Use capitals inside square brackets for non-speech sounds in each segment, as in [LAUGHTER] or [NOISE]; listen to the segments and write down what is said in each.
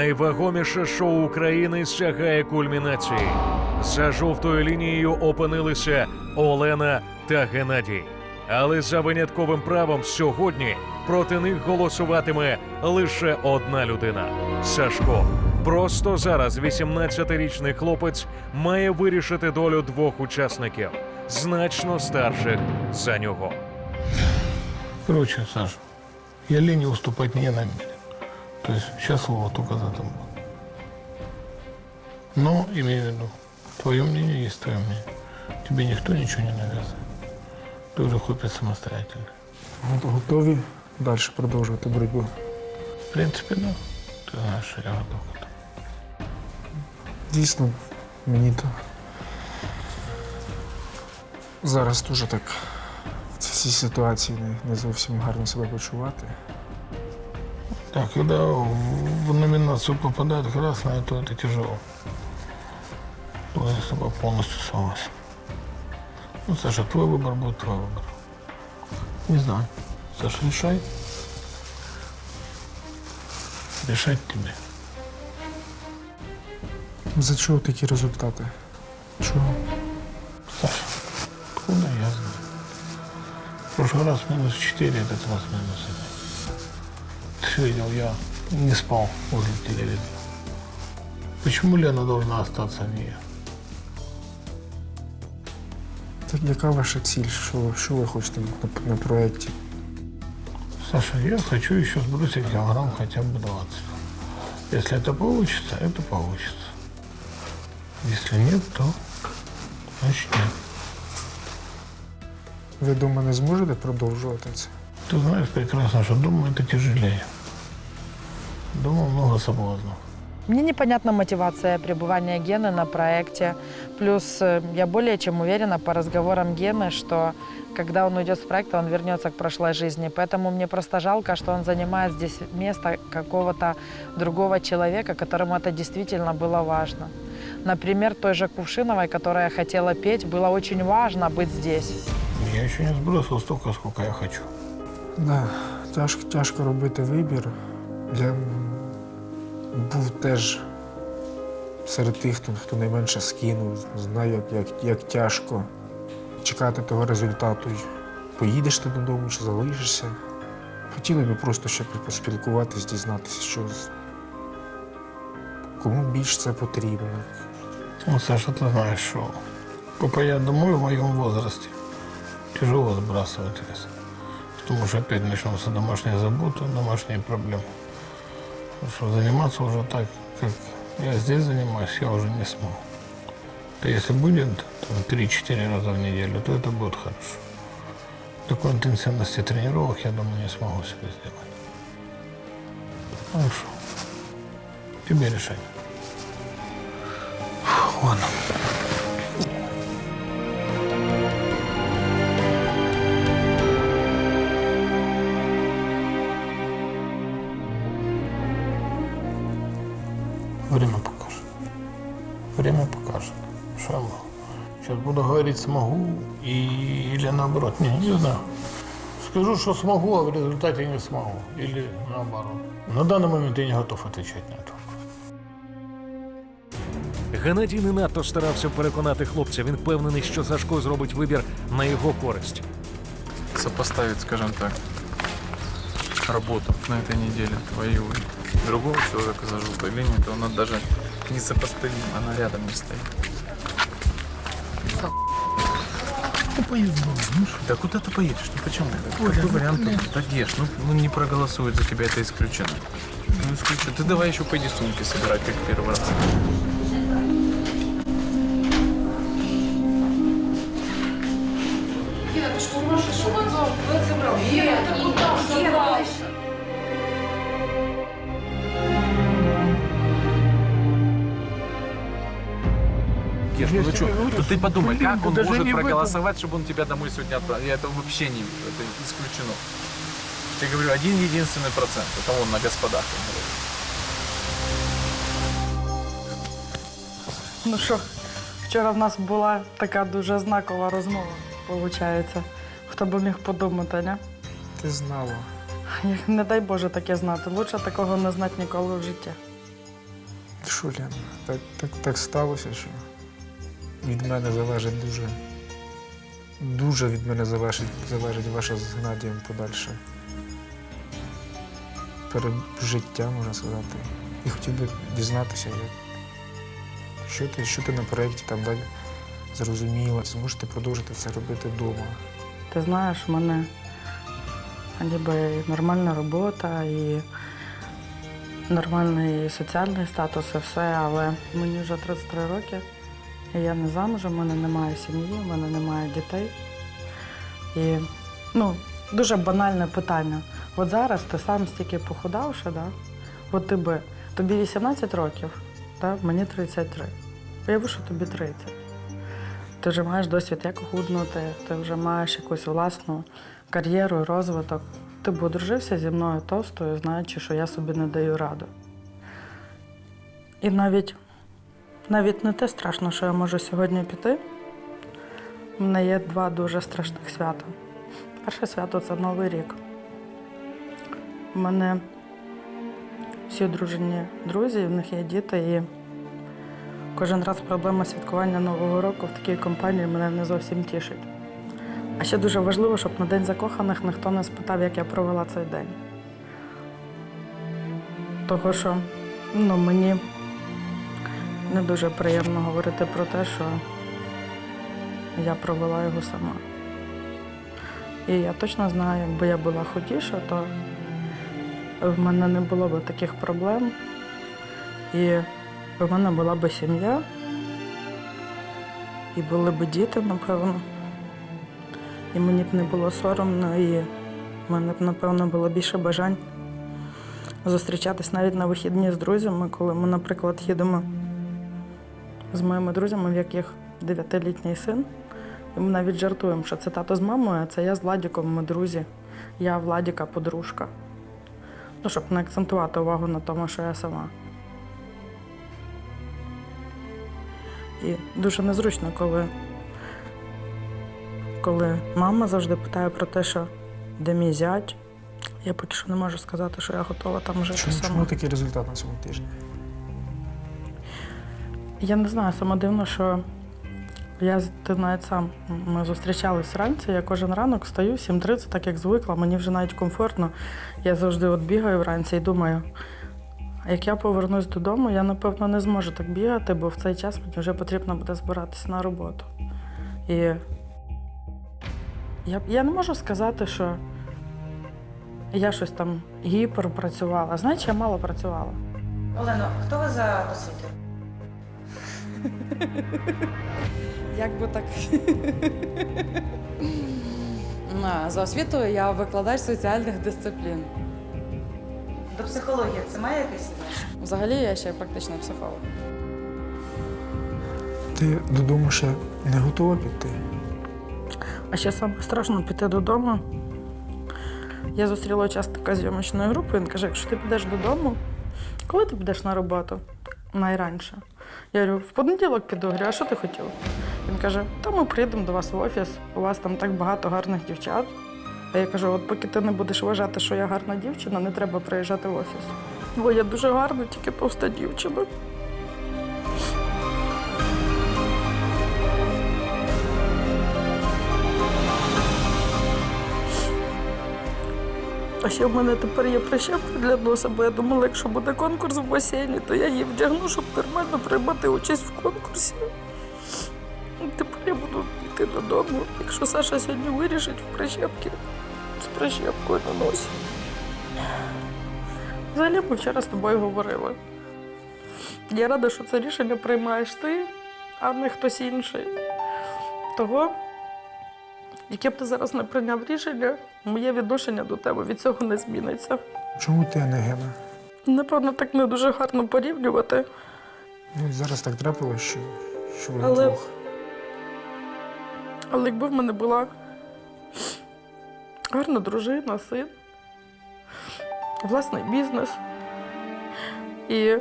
Найвагоміше шоу України сягає кульмінації. За жовтою лінією опинилися Олена та Геннадій. Але за винятковим правом сьогодні проти них голосуватиме лише одна людина Сашко. Просто зараз 18-річний хлопець має вирішити долю двох учасників, значно старших за нього. Короче, Саша, я Лене уступать не намерен. То есть сейчас слово только за тобой. Но, имею в виду, твое мнение есть твое мнение. Тебе никто ничего не навязывает. Ты уже хлопец самостоятельный. Го- Готові далі продовжувати боротьбу. В принципе, да. Ты знаешь, что я готов к этому. Дійсно, мені то зараз дуже так в цій ситуації не, не зовсім гарно себе почувати. Так, когда в в номинацию попадает красное, то это тяжело. То я с тобой полностью согласен. Ну, Саша, твой выбор будет твой выбор. Не знаю. Саша, решай. Решать тебе. За чого такі результати? Чого? Саша, откуда я знаю? В прошлый раз минус 4, этот раз минус 1. Ты видел, я не спал возле телевизора. Почему Лена должна остаться, а не я? Так яка ваша ціль? Що, ви- що ви хочете на, на проєкті? Саша, я хочу еще сбросить килограмм хотя бы 20. Если это получится, это получится. Если нет, то значит нет. Ви дома не зможете продовжувати це? Ты знаешь прекрасно, что дома это тяжелее. Дома много соблазнов. Мне непонятна мотивация пребывания Гены на проекте. Плюс э, я более чем уверена по разговорам Гены, что когда он уйдет с проекта, он вернется к прошлой жизни. Поэтому мне просто жалко, что он занимает здесь место какого-то другого человека, которому это действительно было важно. Например, той же Кувшиновой, которая хотела петь, было очень важно быть здесь. Я еще не сбросил столько, сколько я хочу. Да, тяжко, тяжко робити вибір. Я був теж серед тих, хто, хто найменше скинув, знаю, як, як, як тяжко чекати того результату. Поїдеш ти додому чи залишишся. Хотіли б просто ще поспілкуватись, дізнатися, що з- кому більш це потрібно. Ну, Саша, ты знаешь, что попадя домой в моем возрасте, тяжело сбрасывать вес. Потому что опять начнутся домашние заботы, домашние проблемы. Что заниматься уже так, как я здесь занимаюсь, я уже не смогу. То если будет там, 3-4 раза в неделю, то это будет хорошо. Такой интенсивности тренировок, я думаю, не смогу себе сделать. Хорошо. Тебе решать. Ладно. говорить смогу и, или наоборот. Не, не знаю. Скажу, что смогу, а в результате не смогу. Или наоборот. На данный момент я не готов отвечать на это. Геннадій не надто старався переконати хлопця. Він впевнений, що Сашко зробить вибір на його користь. сопоставить, скажем так, работу на этой неделе твою и другого человека за желтой линией, то она даже несопоставима, она рядом не стоит. Ну, поеду дома. Ну, что? Да куда ты поедешь? Ну почему? Какой вариант? Да ешь, ну, ну не проголосуют за тебя, это исключено. Ну исключено. Ты давай еще пойди сумки собирать, как первый раз. ты что? Ну ты подумай, как он даже может не в этом. проголосовать, чтобы он тебя домой сегодня отправил? Я это вообще не это исключено. Я говорю, один единственный процент. Это он на господах. он говорит. Ну що, вчора в нас була така дуже знакова розмова, виходить. Хто би міг подумати, не? Ти знала. [LAUGHS] Як не дай Боже таке знати. Лучше такого не знати ніколи в житті. що, Лена, так, так, так сталося, що від мене залежить дуже. Дуже від мене залежить, залежить ваше з Геннадієм подальше пережиття, можна сказати. І хотів би дізнатися, як, що, ти, що ти на проєкті там далі зрозуміла, зможете продовжити це робити вдома. Ти знаєш, в мене ніби нормальна робота, і нормальний соціальний статус, і все, але мені вже 33 роки, я не замужем, в мене немає сім'ї, в мене немає дітей. І ну, дуже банальне питання. От зараз ти сам стільки похудавши, да? от ти би, тобі 18 років, да? мені 33. Уяви, що тобі 30. Ти вже маєш досвід, як худнути, ти вже маєш якусь власну кар'єру, розвиток. Ти б одружився зі мною товстою, знаючи, що я собі не даю раду. І навіть, навіть не те страшно, що я можу сьогодні піти. У мене є два дуже страшних свята. Перше свято це Новий рік. У мене всі одружені друзі, в них є діти, і Кожен раз проблема святкування Нового року в такій компанії мене не зовсім тішить. А ще дуже важливо, щоб на День закоханих ніхто не спитав, як я провела цей день. Того, що ну, мені не дуже приємно говорити про те, що я провела його сама. І я точно знаю, якби я була худіша, то в мене не було б таких проблем. І в мене була б сім'я, і були б діти, напевно. І мені б не було соромно, і в мене б, напевно, було більше бажань зустрічатись навіть на вихідні з друзями, коли ми, наприклад, їдемо з моїми друзями, в яких дев'ятилітній син. І ми навіть жартуємо, що це тато з мамою, а це я з Владіком, ми друзі. Я Владіка подружка. Ну, щоб не акцентувати увагу на тому, що я сама. І дуже незручно, коли, коли мама завжди питає про те, що де мій зять. Я поки що не можу сказати, що я готова там жити Чому, сама. чому такий результат на цьому тижні? Я не знаю, саме дивно, що я ти навіть сам. Ми зустрічались вранці, я кожен ранок встаю 7.30, так як звикла, мені вже навіть комфортно. Я завжди от бігаю вранці і думаю, як я повернусь додому, я напевно не зможу так бігати, бо в цей час мені вже потрібно буде збиратися на роботу. І я, я не можу сказати, що я щось там гіперпрацювала. Знаєш, я мало працювала. Олено, хто ви за освітою? Як би так. За освітою я викладач соціальних дисциплін. До психології це має якесь відношення? Взагалі я ще практичний психолог. Ти додому ще не готова піти? А ще саме страшно піти додому. Я зустріла учасника зйомочної групи, він каже, якщо ти підеш додому, коли ти підеш на роботу? Найраніше. Я говорю, в понеділок піду. Говорю, а що ти хотів? Він каже, та ми приїдемо до вас в офіс, у вас там так багато гарних дівчат. А я кажу, от поки ти не будеш вважати, що я гарна дівчина, не треба приїжджати в офіс. Бо я дуже гарна, тільки повста дівчина. А ще в мене тепер є прищепка для носа, бо я думала, якщо буде конкурс в басейні, то я її вдягну, щоб нормально приймати участь в конкурсі. Тепер я буду йти додому. Якщо Саша сьогодні вирішить в прищепки з прищепкою на носі. Взагалі ми вчора з тобою говорили. Я рада, що це рішення приймаєш ти, а не хтось інший. Того, яке б ти зараз не прийняв рішення, моє відношення до тебе від цього не зміниться. Чому ти, не Гена? Напевно, так не дуже гарно порівнювати. Ну, зараз так трапилось, що, що ви Але- двох. Але якби в мене була гарна дружина, син, власний бізнес. І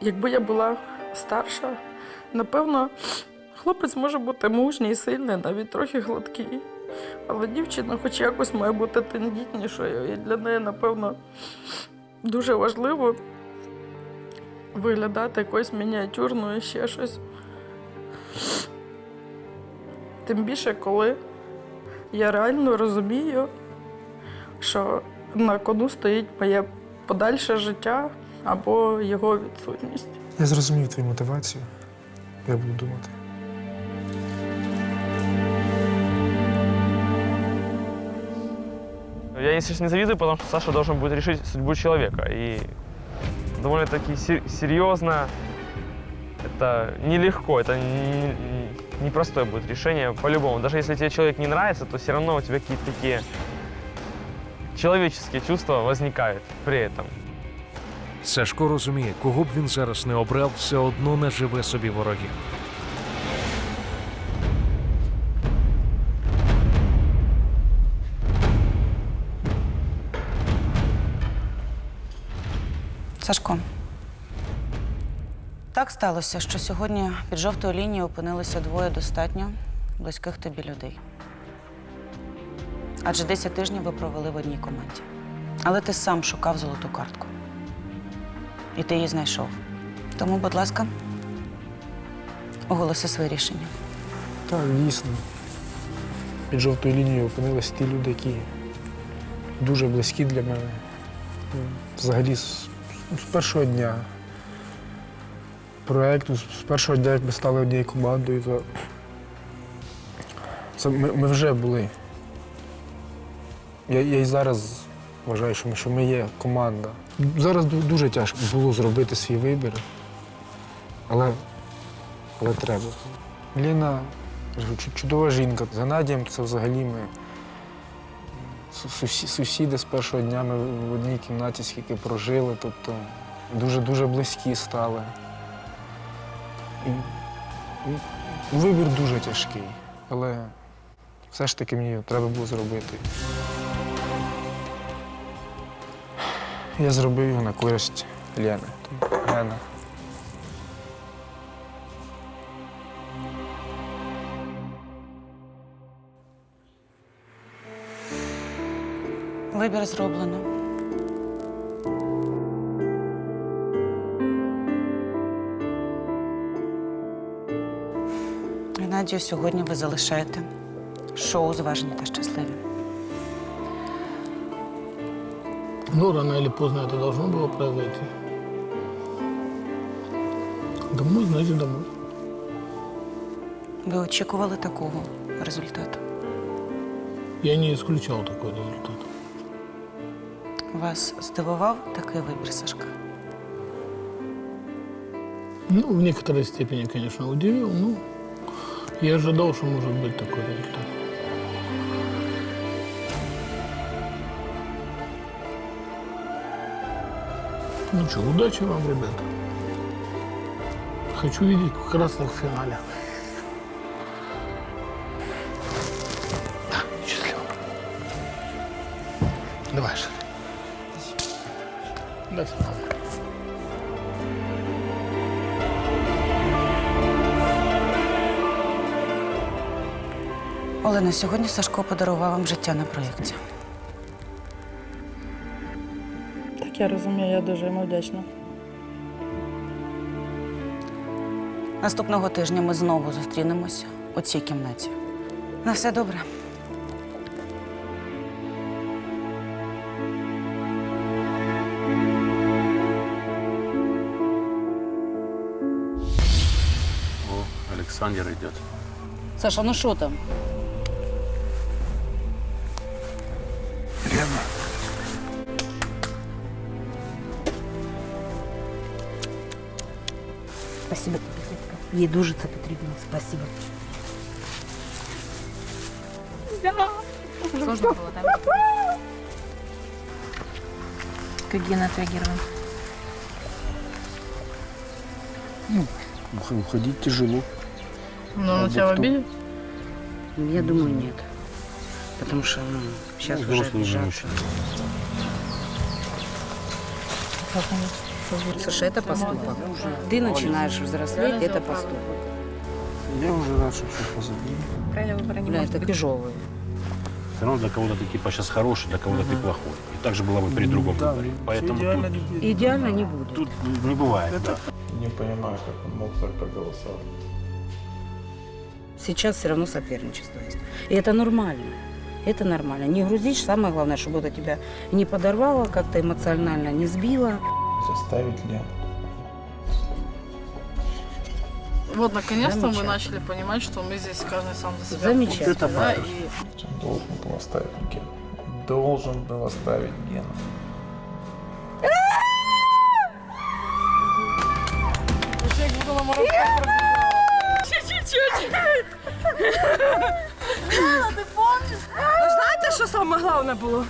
якби я була старша, напевно, хлопець може бути мужній, сильний, навіть трохи гладкий. Але дівчина хоч якось має бути тендітнішою. І для неї, напевно, дуже важливо виглядати якось мініатюрно і ще щось. Тим більше, коли я реально розумію, що на кону стоїть моє подальше життя або його відсутність. Я зрозумів твою мотивацію. Я буду думати. Я, если ж не завидую, потому что Саша должен будет решить судьбу человека. И довольно-таки се- серьезно. Это нелегко, это не- не- непростое будет решение по-любому. Даже если тебе человек не нравится, то все равно у тебя какие-то такие человеческие чувства возникают при этом. Сашко розуміє, кого б він зараз не обрав, все одно наживе собі ворогів. Сашко. Так сталося, що сьогодні під жовтою лінією опинилися двоє достатньо близьких тобі людей. Адже 10 тижнів ви провели в одній команді. Але ти сам шукав золоту картку. І ти її знайшов. Тому, будь ласка, оголоси своє рішення. Так, дійсно. Під жовтою лінією опинились ті люди, які дуже близькі для мене. Ну, Взагалі, з, з першого дня проєкту, з з першого дня, як ми стали однією командою, то це ми, ми вже були. Я, я і зараз вважаю, що ми, що ми є команда. Зараз дуже тяжко було зробити свій вибір, але, але треба. Ліна чудова жінка. За Надієм це взагалі ми сусіди з першого дня ми в одній кімнаті скільки прожили, тобто дуже-дуже близькі стали. І, і вибір дуже тяжкий, але все ж таки мені треба було зробити. Я зробив його на користь Лени. Лена. Вибір зроблено. Геннадію, сьогодні ви залишаєте шоу зважені та щасливі. Ну, рано или поздно это должно было произойти. Домой, значит, домой. Ви очікували такого результату. Я не исключал такой результат. Вас здивував такий вибір, Сашка? Ну, в некоторой степени, конечно, удивил, но я ожидал, что может быть такой результат. Ну что, удачи вам, ребята. Хочу видеть красных в финале. Олена, сьогодні Сашко подарував вам життя на проєкті. Так я розумію, я дуже йому вдячна. Наступного тижня ми знову зустрінемось у цій кімнаті. На все добре. О, Александр идет. Саша, ну що там? Спасибо тобі, Світка. Їй дуже це потрібно. Спасибо. Сложно було там. Как Гена отреагировал? Уходить тяжело. Ну, он тебя обидел? Я думаю, нет. Потому что ну, сейчас Ну, уже взрослый уже Саша, это поступок. Ты начинаешь взрослеть, это поступок. Я вже рад, що все позади. Бля, это тяжелый. Все равно для кого-то ты типа сейчас хороший, для кого-то ты плохой. И так же было бы при другом Да, выборе. Поэтому идеально тут, не будет. Идеально не будет. тут не бывает. да. Не понимаю, как он мог так проголосовать. Сейчас все равно соперничество есть. И это нормально. Это нормально. Не грузишь, самое главное, чтобы это тебя не подорвало, как-то эмоционально не сбило. Заставить Лену. Вот, наконец-то мы Замечательно. начали понимать, что мы здесь каждый сам за себя. Замечательно. в курсе, Это да, правильно. и Он должен был оставить Гену. Должен был оставить Гену. Знаєте, що саме головне було?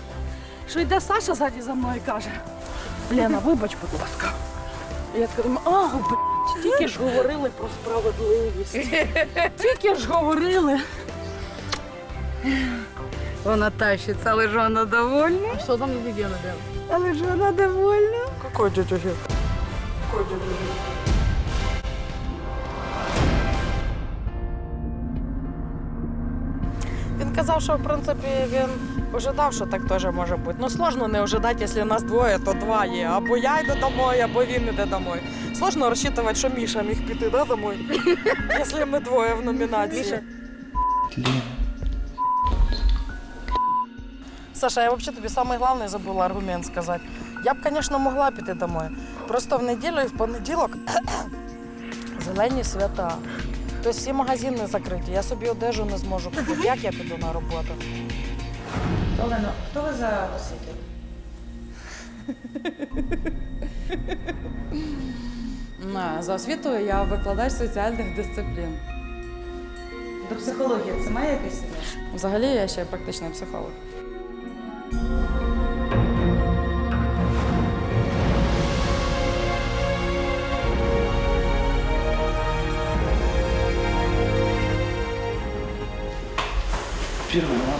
Що йде Саша ззаді за мною і каже: Лена, вибач, будь ласка. Я кажу, а, блядь, тільки ж говорили про справедливість. Тільки ж говорили. Вона тащиться, але ж вона довольна. А що там не делал? Але ж вона довольна. Какой дядя Ген? Він казав, що в принципі він ожидав, що так теж може бути. Ну сложно не ожидати, якщо нас двоє, то два є. Або я йду домой, або він йде домой. Сложно розчитувати, що Міша міг піти да, домой, [LAUGHS] якщо ми двоє в номінації. Міша. Саша, я взагалі тобі головний забула аргумент сказати. Я б, звісно, могла піти домой. Просто в неділю і в понеділок [CLEARS THROAT] зелені свята. Тобто всі магазини закриті, я собі одежу не зможу купити. Як я піду на роботу? Олено, хто ви за освітою? За освітою я викладач соціальних дисциплін. До психології це має якийсь? Взагалі я ще практичний психолог.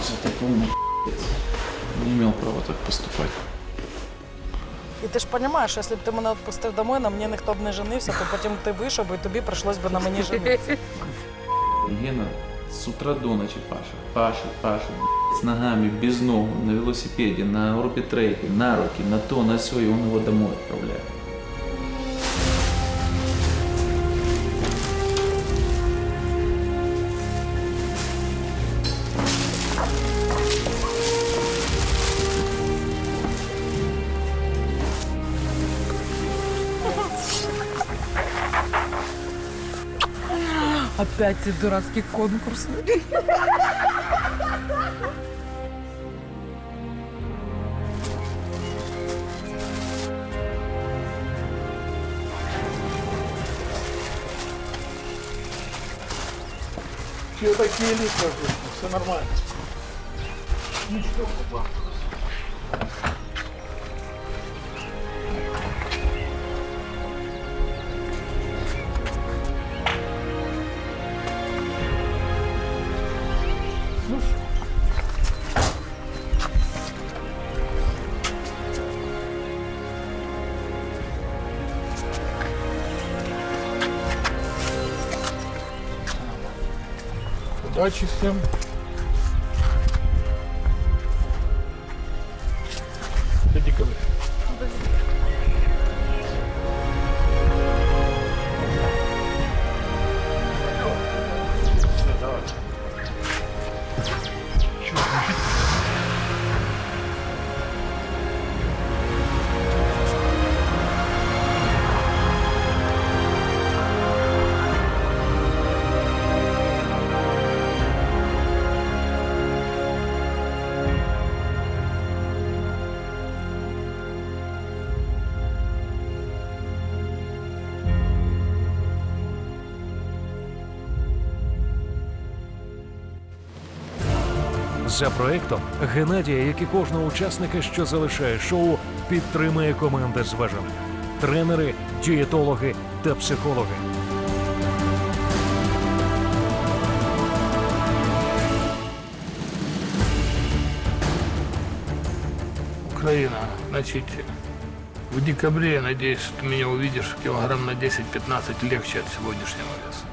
Первый раз это полный Не имел права так поступать. І ти ж розумієш, якщо б ти мене відпустив домой, на мені ніхто б не женився, то потім ти вийшов і тобі прийшлось би на мені женитися. Гена с утра до ночи Паша, Паша, Паша, с ногами, без ног, на велосипеде, на орбитреке, на руки, на то, на все, и он его домой отправляет. Опять ці дурацькі конкурси. Чего такие лица? Все нормально. Удачи всем. За проектом Геннадія, як і кожного учасника, що залишає шоу, підтримує команда зважених. Тренери, дієтологи та психологи. Украина, значит, в декабре, я надеюсь, ты меня увидишь килограмм на 10-15 легче от сегодняшнего веса.